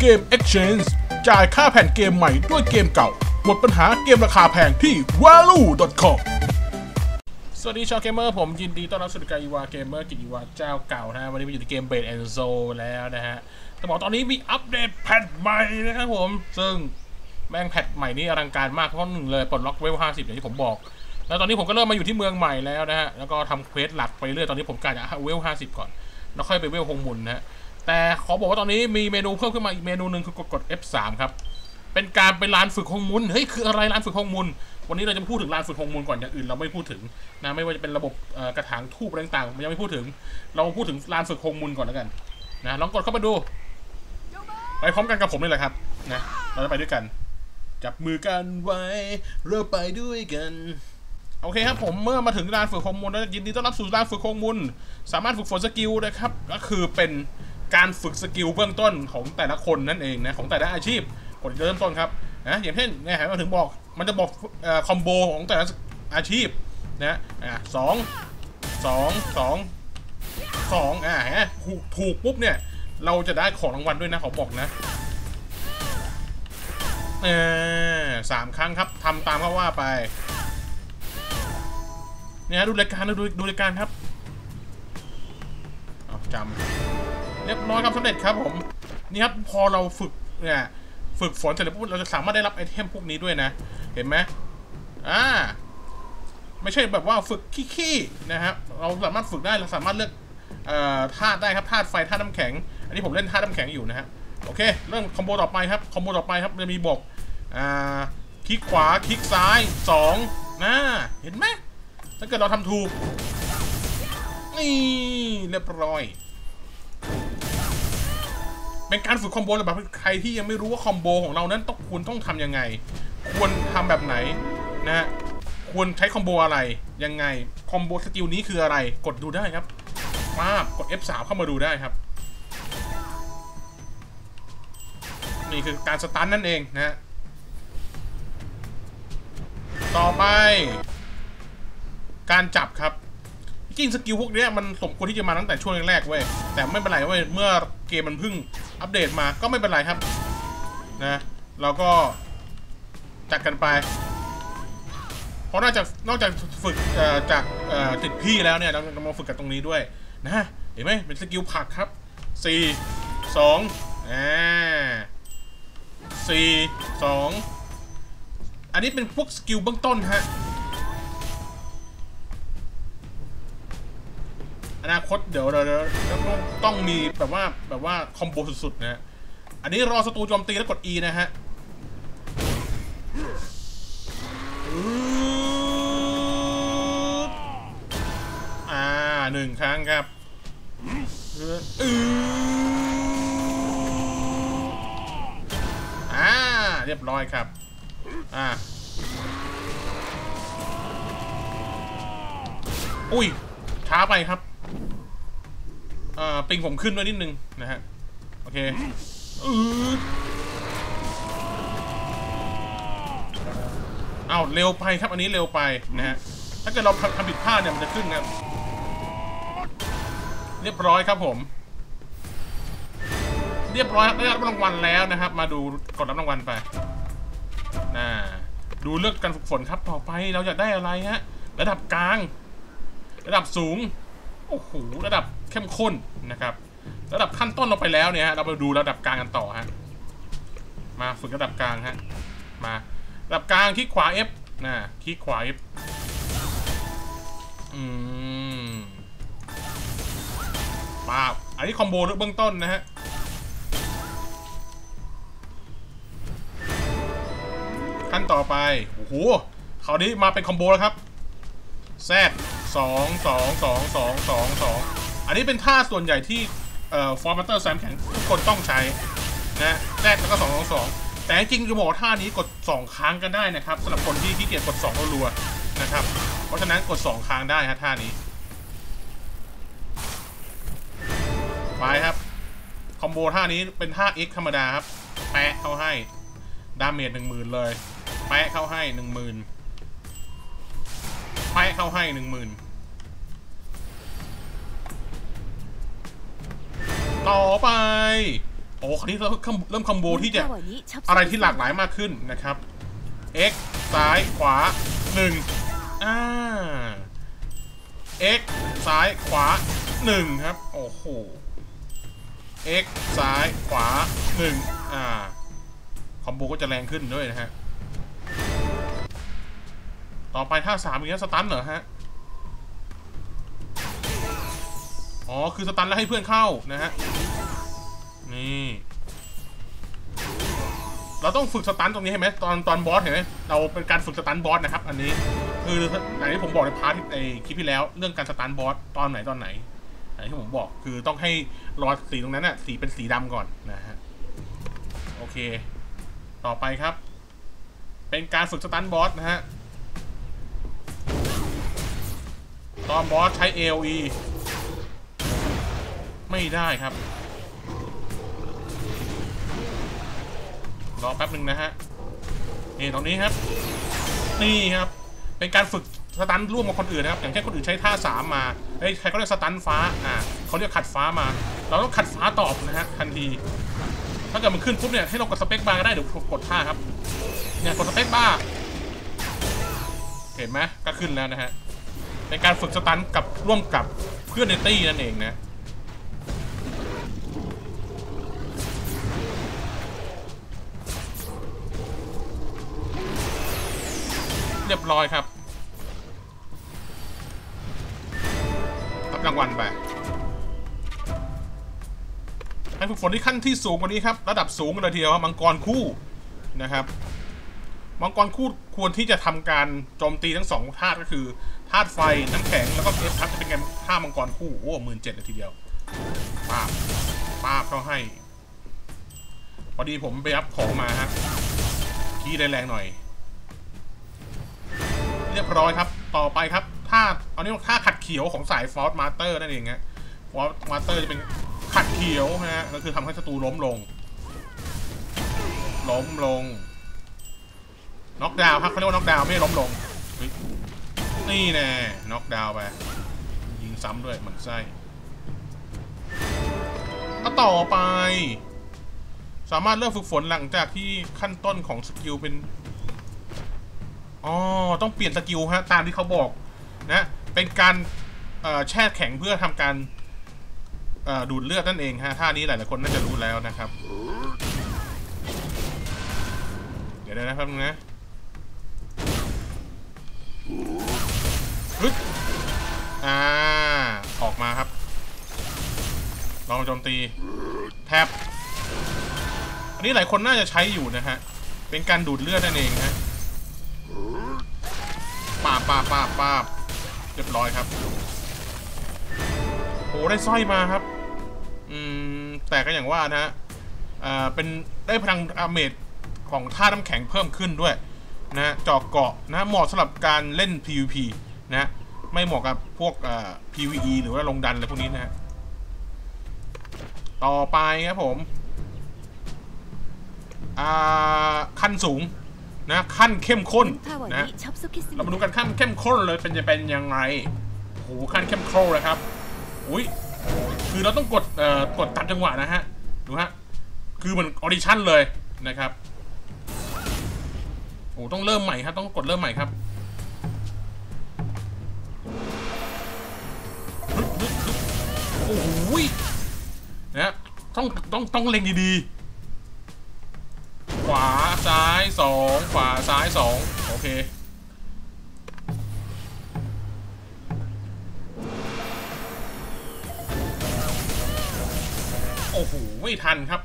เกม Exchange จ่ายค่าแผ่นเกมใหม่ด้วยเกมเก่า หมดปัญหาเกมราคาแพงที่ value.com สวัสดีชาวเกมเมอร์ผมยินดีต้อนรับสู่รายการอีวาเกมเมอร์กิจอีวาเจ้าเก่านะฮะวันนี้มาอยู่ในเกมเบดแอนโซแล้วนะฮะแต่บอกตอนนี้มีอัปเดตแพทใหม่นะครับผม ซึ่งแม่งแพทใหม่นี่อลังการมากเพราะหนึ่งเลยปลดล็อกเวล50อย่างที่ผมบอก แล้วตอนนี้ผมก็เริ่มมาอยู่ที่เมืองใหม่แล้วนะฮะแล้วก็ทำเควสหลักไปเรื่อยตอนนี้ผมกะจะเวล50ก่อน แล้วค่อยไปเวลฮงมุนนะฮะ แต่ขอบอกว่าตอนนี้มีเมนูเพิ่มขึ้นมาอีกเมนูหนึ่งคือกดกด F3 ครับ เป็นการไปลานฝึกฮงมุนเฮ้ยคืออะไรลานฝึกฮงมุนวันนี้เราจะพูดถึงลานฝึกฮงมุนก่อนอย่างอื่นเราไม่พูดถึงนะไม่ว่าจะเป็นระบบกระถางทูบอะไรต่างๆยังไม่พูดถึง เราพูดถึงลานฝึกฮงมุนก่อนแล้วกันนะลองกดเข้ามาดู ไปพร้อมกันกับผมเลยแหละครับนะเราจะไปด้วยกัน จับมือกันไว้เราไปด้วยกันโอเคครับผมเมื่อมาถึงลานฝึกฮงมุนแล้วยินดีต้อนรับสู่ลานฝึกฮงมุนสามารถฝึกฝนสกิลนะครับก็คือเป็น การฝึกสกิลเบื้องต้นของแต่ละคนนั่นเองนะของแต่ละอาชีพกดเริ่มต้นครับนะอย่างเช่นเนี่ยมาถึงบอกมันจะบอกอคอมโบของแต่ละอาชีพนะอะสองสองสองสองอะฮะถูกถูกปุ๊บเนี่ย เราจะได้ของรางวัลด้วยนะขอบอกนะเออสามครั้งครับทำตามเขาว่าไปเนี่ยดูรายการดูดูรายการครับจำ เรียบร้อยครับสำเร็จครับผมนี่ครับพอเราฝึกเนี่ยฝึกฝนเสร็จแล้วปุ๊บเราจะสามารถได้รับไอเทมพวกนี้ด้วยนะ เห็นไหมอ่าไม่ใช่แบบว่าฝึกขี้ๆนะครับเราสามารถฝึกได้เราสามารถเลือกเอ่อธาตุได้ครับธาตุไฟธาตุน้ำแข็ง อันนี้ผมเล่นธาตุน้ำแข็งอยู่นะฮะโอเค เริ่มคอมโบต่อไปครับคอมโบต่อไปครับจะมีบอกอ่าคลิกขวาคลิกซ้ายสองนะเห็นไหมถ้าเกิดเราทำถูกนี่เรียบร้อย เป็นการฝึกคอมโบแบบใครที่ยังไม่รู้ว่าคอมโบของเรานั้นต้องควรต้องทำยังไง ควรทำแบบไหนนะฮะควรใช้คอมโบอะไรยังไงคอมโบสกิลนี้คืออะไรกดดูได้ครับมาบกด F3 เข้ามาดูได้ครับ นี่คือการสตันนั่นเองนะฮะต่อไป การจับครับจริงสกิลพวกนี้มันสมควรที่จะมาตั้งแต่ช่วงแรกๆเว้ยแต่ไม่เป็นไรเว้ยเมื่อเกมมันเพิ่ง อัปเดตมาก็ไม่เป็นไรครับนะเราก็จัดกันไป เพราะนอกจากนอกจากฝึกจากติดพี่แล้วเนี่ยเราเรามาฝึกกันตรงนี้ด้วยนะเห็นไหมเป็นสกิลผักครับสี่สองอ่าสี่สองอันนี้เป็นพวกสกิลเบื้องต้นฮะ อนาคตเดี๋ยวเราต้องต้องมีแบบว่าแบบว่าคอมโบสุดๆนะฮะอันนี้รอศัตรูโจมตีแล้วกด E นะฮะอ่าหนึ่งครั้งครับอ่าเรียบร้อยครับ อ่าอุ้ยช้าไปครับ เอ่อปิงผมขึ้นด้วยนิดนึงนะฮะ โอเคอืออ้าวเร็วไปครับอันนี้เร็วไปนะฮะ ถ้าเกิดเราทำผิดพลาดเนี่ยมันจะขึ้นครับ เรียบร้อยครับผม เรียบร้อยครับได้รับรางวัลแล้วนะครับ มาดูกดรับรางวัลไปน่าดูเลือกการฝึกฝนครับต่อไปเราอยากได้อะไรฮะ ระดับกลาง ระดับสูง โอ้โห ระดับ เข้มข้นนะครับ ระดับขั้นต้นเราไปแล้วเนี่ยฮะเราไปดูระดับกลางกันต่อฮะมาฝึกระดับกลางฮะมาระดับกลางคลิกขวา F นะคลิกขวา F อืมปาอันนี้คอมโบเบื้องต้นนะฮะขั้นต่อไปโอ้โหคราวนี้มาเป็นคอมโบแล้วครับแซดสองสองสองสองสองสอง อันนี้เป็นท่าส่วนใหญ่ที่ฟอร์มัตเตอร์แซมแข็งทุกคนต้องใช้นะแซดแล้วก็สองสองสองแต่จริงจะบอกท่านี้กด 2 ครั้งกันได้นะครับสำหรับคนที่ขี้เกียจกด2รัวๆนะครับ เพราะฉะนั้นกด 2 ครั้งได้ฮะท่านี้ไปครับ คอมโบท่านี้เป็นท่า X ธรรมดาครับ แปะเข้าให้ ดาเมจหนึ่งหมื่นเลย แปะเข้าให้หนึ่งหมื่นแปะเข้าให้หนึ่งหมื่น ต่อไปโอ้คราวนี้เราเริ่มคอมโบที่จะอะไรที่หลากหลายมากขึ้นนะครับ x ซ้ายขวา1อ่า x ซ้ายขวา1ครับ โอ้โห x ซ้ายขวา1อ่า คอมโบก็จะแรงขึ้นด้วยนะฮะ ต่อไปถ้าสามอีกแล้วสตันเหรอฮะ อ๋อ คือสตันแล้วให้เพื่อนเข้านะฮะ นี่ เราต้องฝึกสตันตรงนี้เห็นไหมตอนตอนบอสเห็นไหมเราเป็นการฝึกสตันบอสนะครับ อันนี้ คืออย่างที่ผมบอกในพาร์ทที่ในคลิปที่แล้ว เรื่องการสตันบอสตอนไหนตอนไหนอย่างที่ผมบอกคือต้องให้รอสีตรงนั้นน่ะสีเป็นสีดำก่อนนะฮะ โอเค ต่อไปครับ เป็นการฝึกสตันบอสนะฮะตอนบอสใช้ AOE ไม่ได้ครับ รอแป๊บหนึ่งนะฮะ นี่ตรงนี้ครับ นี่ครับ เป็นการฝึกสตันร่วมกับคนอื่นนะครับ อย่างเช่นคนอื่นใช้ท่าสามมาเอ้ใครก็เรียกสตันฟ้า อ่าเขาเรียกขัดฟ้ามา เราต้องขัดฟ้าตอบนะฮะทันที ถ้าเกิดมันขึ้นปุ๊บเนี่ยให้เรากดสเปคบาร์ก็ได้เดี๋ยวกดท่าครับ เนี่ยกดสเปคบาร์เห็นไหมก็ขึ้นแล้วนะฮะในการฝึกสตันกับร่วมกับเพื่อนในตี้นั่นเองนะ เรียบร้อยครับรับรางวัลไปให้ฝึกฝนที่ขั้นที่สูงกว่านี้ครับ ระดับสูงกันเลยทีเดียวครับมังกรคู่นะครับ มังกรคู่ควรที่จะทำการโจมตีทั้งสองธาตุก็คือธาตุไฟน้ำแข็งแล้วก็เอฟทับจะเป็นไงท่ามังกรคู่โอ้หมื่นเจ็ดเลยทีเดียวป้าบป้าบเขาให้ พอดีผมไปรับของมาฮะขี้ได้แรงหน่อย รียบร้อยครับ ต่อไปครับท่าเอานี้ท่าขัดเขียวของสายฟอสมาสเตอร์นั่นเองฮะฟอสมาสเตอร์จะเป็นขัดเขียวนะฮะก็คือทำให้ศัตรูล้มลง ล้มลงน็อกดาวน์ครับเขาเรียกว่าน็อกดาวน์ไม่ล้มลงนี่แน่น็อกดาวน์ไปยิงซ้ำด้วยเหมือนไส้ก็ต่อไป สามารถเริ่มฝึกฝนหลังจากที่ขั้นต้นของสกิลเป็น อ๋อ ต้องเปลี่ยนสกิลฮะ ตามที่เขาบอกนะ เป็นการแช่แข็งเพื่อทำการดูดเลือดนั่นเองฮะ ท่านี้หลายๆคนน่าจะรู้แล้วนะครับ เดี๋ยวนะครับนะฮึอ่า ออกมาครับลองโจมตี แทบ อันนี้หลายคนน่าจะใช้อยู่นะฮะ เป็นการดูดเลือดนั่นเองฮะ ป้าบป้าบป้าบปาบเรียบร้อยครับโอ้ได้สร้อยมาครับ อืม แต่ก็อย่างว่านะฮะอ่าเป็นได้พลังอาเมจของท่าน้ำแข็งเพิ่มขึ้นด้วยนะจอกเกาะนะเหมาะสำหรับการเล่น PVP นะไม่เหมาะกับพวกอ่า PVE หรือว่าลงดันอะไรพวกนี้นะฮะต่อไปครับผม อ่า ขั้นสูง นะขั้นเข้มข้นนะเรามาดูกันขั้นเข้มข้นเลยเป็นจะเป็นยังไงโหขั้นเข้มข้นเลยครับอุ้ยคือเราต้องกดเอ่อกดตัดจังหวะนะฮะดูฮะคือเหมือนออดิชั่นเลยนะครับโอ้ต้องเริ่มใหม่ครับต้องกดเริ่มใหม่ครับโอ้โหนะต้องต้องต้องเล็งดีๆ ขวาซ้ายสองขวาซ้ายสองโอเคโอ้โหไม่ทันครับ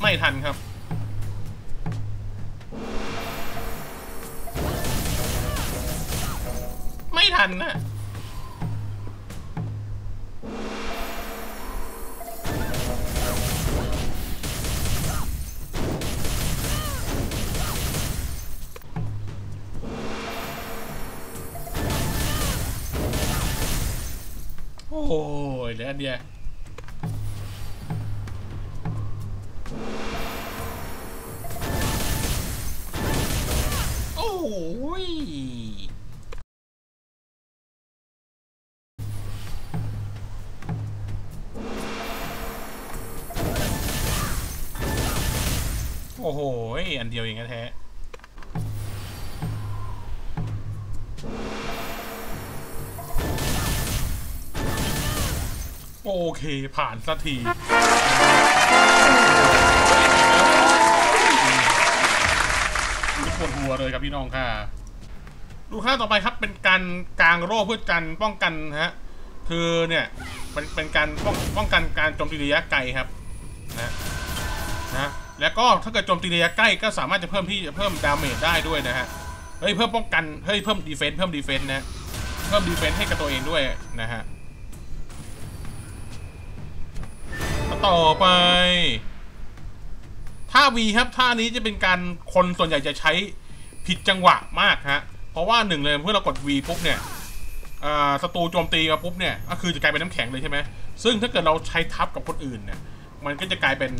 ไม่ทันครับไม่ทันนะ tới India Ôi. Ôi, anh điều อย่างนั้นแท้ โอเคผ่านสักทีนี่ปวดหัวเลยครับพี่น้องค่ะ ดูค่าต่อไปครับเป็นการกลางโร่เพื่อกันป้องกันฮะคือเนี่ยเป็นเป็นการป้องป้องกันการโจมตีระยะไกลครับนะนะแล้วก็ถ้าเกิดโจมตีระยะใกล้ก็สามารถจะเพิ่มที่เพิ่มดาเมจได้ด้วยนะฮะเฮ้ยเพิ่มป้องกันเฮ้ยเพิ่มดีเฟนส์เพิ่มดีเฟนส์นะเพิ่มดีเฟนส์ให้กับตัวเองด้วยนะฮะ ต่อไป ท่าวีครับท่านี้จะเป็นการคนส่วนใหญ่จะใช้ผิดจังหวะมากฮะ เพราะว่าหนึ่งเลยเมื่อเรากด V ปุ๊บเนี่ยศัตรูโจมตีมาปุ๊บเนี่ยก็คือจะกลายเป็นน้ำแข็งเลยใช่ไหมซึ่งถ้าเกิดเราใช้ทับกับคนอื่นเนี่ยมันก็จะกลายเป็น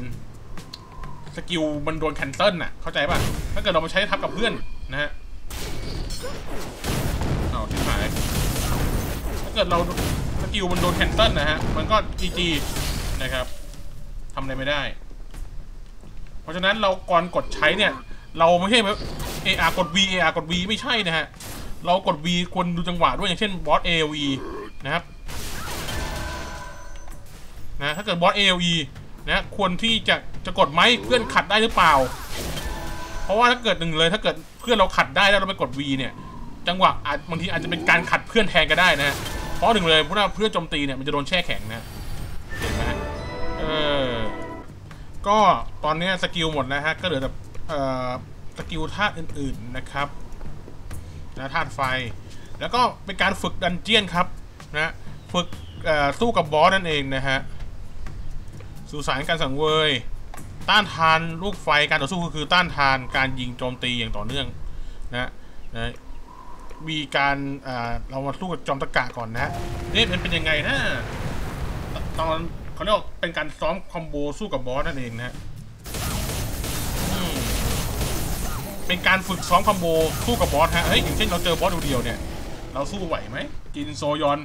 สกิลมันโดนแคนเซิลน่ะเข้าใจป่ะถ้าเกิดเรามาใช้ทับกับเพื่อนนะฮะเอาที่หายถ้าเกิดเราสกิลมันโดนแคนเซิลนะฮะมันก็จีจีนะครับ ทำอะไรไม่ได้ เพราะฉะนั้นเราก่อนกดใช้เนี่ย เราไม่ใช่แบบเออากด V เออากด V ไม่ใช่นะฮะ เรากด V ควรดูจังหวะด้วยอย่างเช่นบอส AOE นะครับนะถ้าเกิดบอส AOE นะควรที่จะจะกดไหมเพื่อนขัดได้หรือเปล่า เพราะว่าถ้าเกิดหนึ่งเลยถ้าเกิดเพื่อนเราขัดได้แล้วเราไปกด V เนี่ย จังหวะอาจบางทีอาจจะเป็นการขัดเพื่อนแทนก็ได้นะเพราะหนึ่งเลยเพราะว่าเพื่อนโจมตีเนี่ยมันจะโดนแช่แข็งนะ เออ ก็ตอนนี้สกิลหมดแล้วฮะ ก็เหลือแต่เอ่อสกิลธาตุอื่นๆนะครับนะธาตุไฟ แล้วก็เป็นการฝึกดันเจียนครับนะฝึกสู้กับบอสนั่นเองนะฮะสุสานการสังเวย ต้านทานลูกไฟการต่อสู้ก็คือต้านทานการยิงโจมตีอย่างต่อเนื่องนะนะมีการเรามาสู้กับจอมตะกะก่อนนะนี่มันเป็นยังไงนะตอน เขาเรียกเป็นการซ้อมคอมโบสู้กับบอสนั่นเองนะเป็นการฝึกซ้อมคอมโบสู้กับบอสฮะเฮ้ยอย่างเช่นเราเจอบอสเดียวเนี่ย เราสู้ไหวไหมจินโซยอน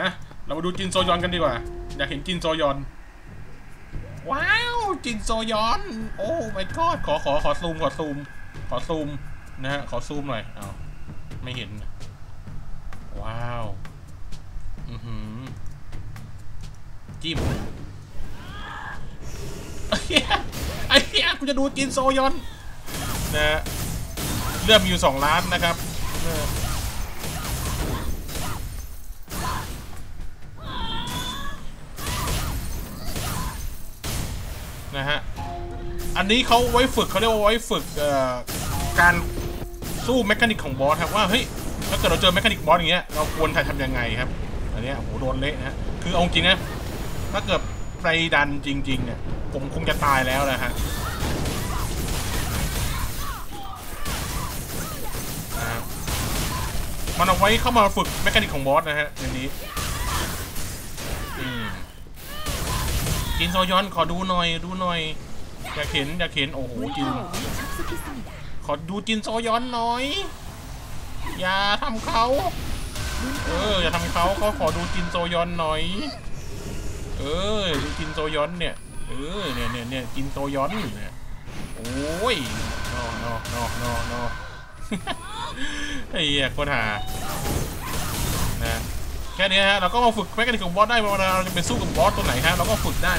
นะเรามาดูจินโซยอนกันดีกว่า อยากเห็นจินโซยอน ว้าว จินโซยอน โอ้ไม่กอดขอขอขอซูมขอซูม ขอซูมนะฮะขอซูมหน่อยเอาไม่เห็น ว้าว อือหือ จิ้มไอ้เหี้ยไอ้เหี้ยกูจะดูจินโซยอนนะเลือดมีอยู่สองล้านนะครับนะฮะ อันนี้เขาไว้ฝึกเขาเรียกว่าไว้ฝึกการสู้แมคานิกของบอสครับว่าเฮ้ยถ้าเกิดเราเจอแมคานิกบอสอย่างเงี้ยเราควรทำยังไงครับ อันนี้โอ้โหโดนเละนะคือเอาจริงนะ ถ้าเกิดไปดันจริง ๆ เนี่ย ผมคงจะตายแล้วนะฮะมันเอาไว้เข้ามาฝึกแมคานิกของบอสนะฮะในนี้จินโซยอนขอดูหน่อยดูหน่อยอยากเห็นอยากเห็นโอ้โหจินขอดูจินโซยอนหน่อย อย่าทำเขา เออ อย่าทำเขาเขาขอดูจินโซยอนหน่อย เออดูจินโซย้อนเนี่ยเออเนี่ยเนี่ยเนี่ยจินโซย้อนเนี่ยโอ้ยนอนอนอนอนอไอ้เหี้ยคนหานะแค่นี้ฮะเราก็มาฝึกแมคานิกของบอสได้เวลาเราจะไปสู้กับบอสตัวไหนฮะเราก็ฝึกได้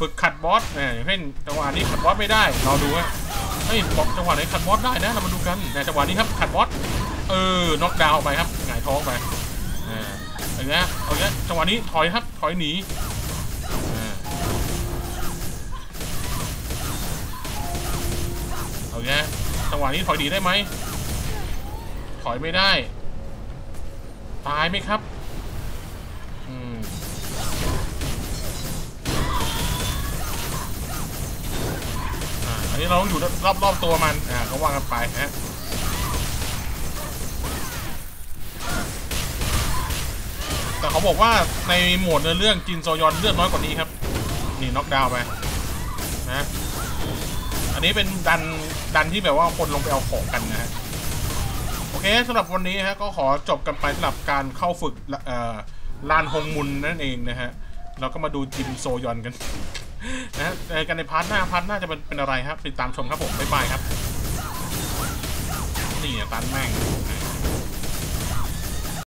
ฝึกขัดบอสเนี่ยเช่นจังหวะนี้ขัดบอสไม่ได้เราดูว่าเฮ้ยบอกจังหวะไหนขัดบอสได้นะเรามาดูกันแต่จังหวะนี้ครับขัดบอสเออน็อกดาวน์ไปครับหงายท้องไปางเงี้ยเอาเงี้ยจังหวะนี้ถอยครับถอยหนีเอาเงี้ยจังหวะนี้ถอยหนีได้ไหมถอยไม่ได้ ตายไหมครับอืมอันนี้เราต้องอยู่รอบรอบตัวมันอ่าก็วางกันไปฮะ เขาบอกว่าในโหมดเนื้อเรื่องจินโซยอนเลือดน้อยกว่านี้ครับ นี่น็อกดาวน์ไปนะอันนี้เป็นดันดันที่แบบว่าคนลงไปเอาของกันนะฮะโอเคสำหรับวันนี้ฮะก็ขอจบกันไปสำหรับการเข้าฝึกลานฮงมุนนั่นเองนะฮะเราก็มาดูจินโซยอนกันนะฮะเจอกันในพาร์ทหน้าพาร์ทหน้าจะเป็นเป็นอะไรครับติดตามชมครับผมบ๊ายบายครับ นี่ตันแม่ง